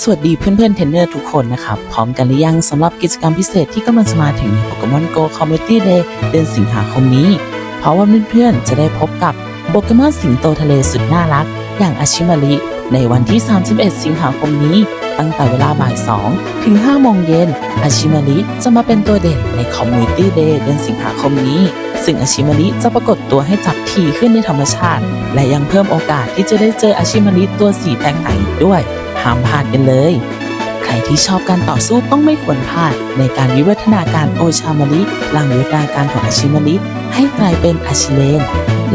สวัสดีเพื่อนๆเทรนเนอร์ทุกคนนะครับ พร้อมกันหรือยังสำหรับกิจกรรมพิเศษที่กำลังจะมาถึงใน Pokemon Go Community Day เดือนสิงหาคมนี้ เพราะว่าเพื่อนๆจะได้พบกับโปเกมอนสิงโตทะเลสุดน่ารัก อย่างอาชิมาริในวันที่ 31 สิงหาคมนี้ ตั้งแต่เวลาบ่าย 2 ถึง 5 โมงเย็นอาชิมาริจะมาเป็นตัวเด่นใน Community Day เดือนสิงหาคมนี้ ซึ่งอาชิมาริจะปรากฏตัวให้จับถี่ขึ้นในธรรมชาติ และยังเพิ่มโอกาสที่จะได้เจออาชิมาริตัวสีแตงไหนอีกด้วย ห้ามพลาดกันเลย ใครที่ชอบการต่อสู้ต้องไม่ควรพลาด ในการวิวัฒนาการโอชามาริหลังวิวัฒนาการของอาชิมาริให้กลายเป็นอาชิเลน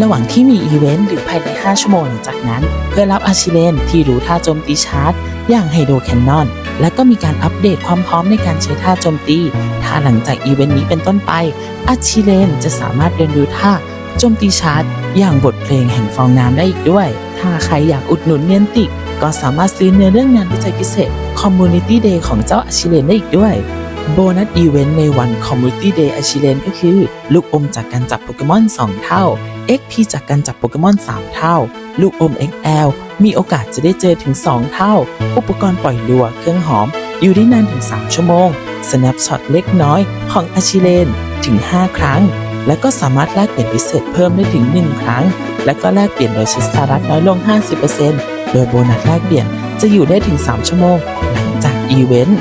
ระหว่างที่มีอีเวนต์หรือภายใน 5 ชั่วโมงหลังจากนั้น เพื่อรับอาชิเลนที่รู้ท่าโจมตีชาร์จ อย่างไฮโดรแคนนอน และก็มีการอัปเดตความพร้อมในการใช้ท่าโจมตี ถ้าหลังจากอีเวนต์นี้เป็นต้นไป อาชิเลนจะสามารถเรียนรู้ท่าโจมตีชาร์จ อย่างบทเพลงแห่งฟองน้ำได้อีกด้วย ถ้าใครอยากอุดหนุนเนียนติก ก็สามารถซื้อเนื้อเรื่องงานวิจัยพิเศษ Community Day ของเจ้าอาชิเลนได้อีกด้วย โบนัสอีเวนต์ในวัน Community Day อาชิเลนก็คือ ลูกอมจากการจับโปเกมอน 2 เท่า XP จากการจับโปเกมอน 3 เท่า ลูกอม XL มีโอกาสจะได้เจอถึง 2 เท่า อุปกรณ์ปล่อยลัวเครื่องหอม อยู่ได้นานถึง 3 ชั่วโมง Snapshot เล็กน้อยของอาชิเลนถึง 5 ครั้ง และก็สามารถแลกเปลี่ยนพิเศษเพิ่มได้ถึง 1 ครั้ง และก็แลกเปลี่ยนโดยใช้สหรัฐน้อยลง 50% โดยโบนัสแลกเปลี่ยนจะอยู่ได้ถึง 3 ชั่วโมง หลังจากอีเวนต์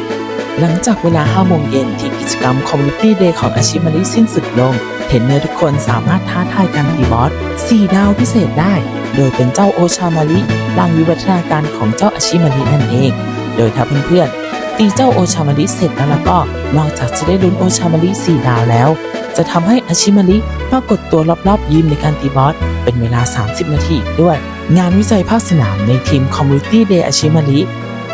หลังจากเวลา 5 โมงเย็นที่กิจกรรม Community Day ของอาชิมาริสิ้นสุดลง เทรนเนอร์ทุกคนสามารถท้าทายการตีบอส 4 ดาวพิเศษได้ โดยเป็นเจ้าโอชามาริร่างวิวัฒนาการของเจ้าอาชิมารินั่นเอง โดยถ้าเพื่อนๆตีเจ้าโอชามาริเสร็จแล้วก็ นอกจากจะได้ลุ้นโอชามาริ4ดาวแล้ว จะทำให้อาชิมาริปรากฏตัวรอบๆยิมในการตีบอสเป็นเวลา 30 นาทีอีกด้วย งานวิจัยภาคสนามในทีม Community Day อาชิมาริ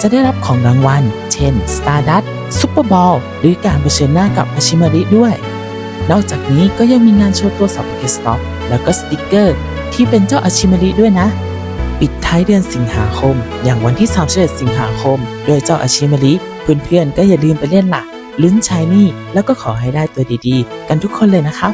จะได้รับของรางวัล เช่น Stardust Super Ball หรือการเผชิญหน้ากับอาชิมาริด้วย นอกจากนี้ก็ยังมีงานโชว์ตัวสับโปเกสต็อปแล้วก็สติกเกอร์ ที่เป็นเจ้าอาชิมาริด้วยนะ ปิดท้ายเดือนสิงหาคม อย่างวันที่31สิงหาคม โดยเจ้าอาชิมาริเพื่อนๆก็อย่าลืมไปเล่นล่ะ ลุ้นชายนี่แล้วก็ขอให้ได้ตัวดีๆ กันทุกคนเลยนะครับ